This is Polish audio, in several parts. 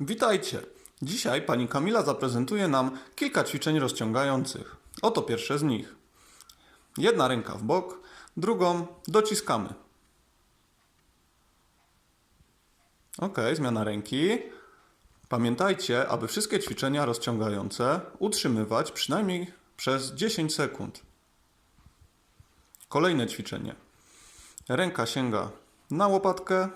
Witajcie! Dzisiaj pani Kamila zaprezentuje nam kilka ćwiczeń rozciągających. Oto pierwsze z nich. Jedna ręka w bok, drugą dociskamy. Ok, zmiana ręki. Pamiętajcie, aby wszystkie ćwiczenia rozciągające utrzymywać przynajmniej przez 10 sekund. Kolejne ćwiczenie. Ręka sięga na łopatkę,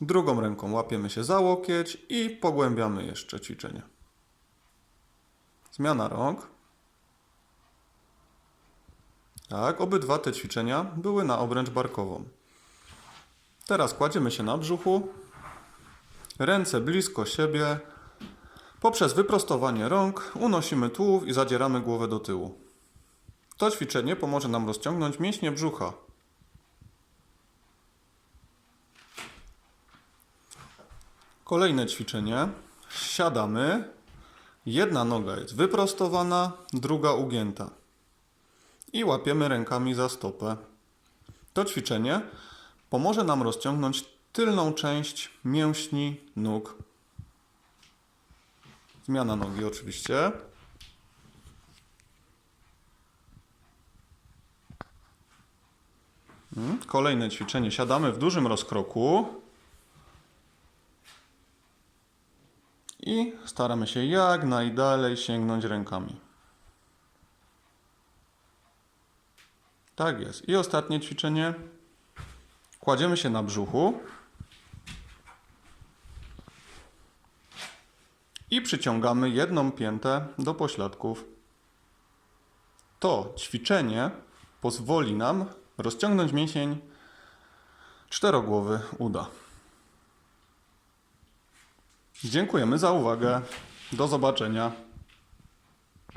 Drugą ręką łapiemy się za łokieć i pogłębiamy jeszcze ćwiczenie. Zmiana rąk. Tak, obydwa te ćwiczenia były na obręcz barkową. Teraz kładziemy się na brzuchu, ręce blisko siebie. Poprzez wyprostowanie rąk unosimy tułów i zadzieramy głowę do tyłu. To ćwiczenie pomoże nam rozciągnąć mięśnie brzucha. Kolejne ćwiczenie. Siadamy. Jedna noga jest wyprostowana, druga ugięta. I łapiemy rękami za stopę. To ćwiczenie pomoże nam rozciągnąć tylną część mięśni nóg. Zmiana nogi oczywiście. Mm, Kolejne ćwiczenie. Siadamy w dużym rozkroku. I staramy się jak najdalej sięgnąć rękami. Tak jest. I ostatnie ćwiczenie. Kładziemy się na brzuchu. I przyciągamy jedną piętę do pośladków. To ćwiczenie pozwoli nam rozciągnąć mięsień czterogłowy uda. Dziękujemy za uwagę. Do zobaczenia.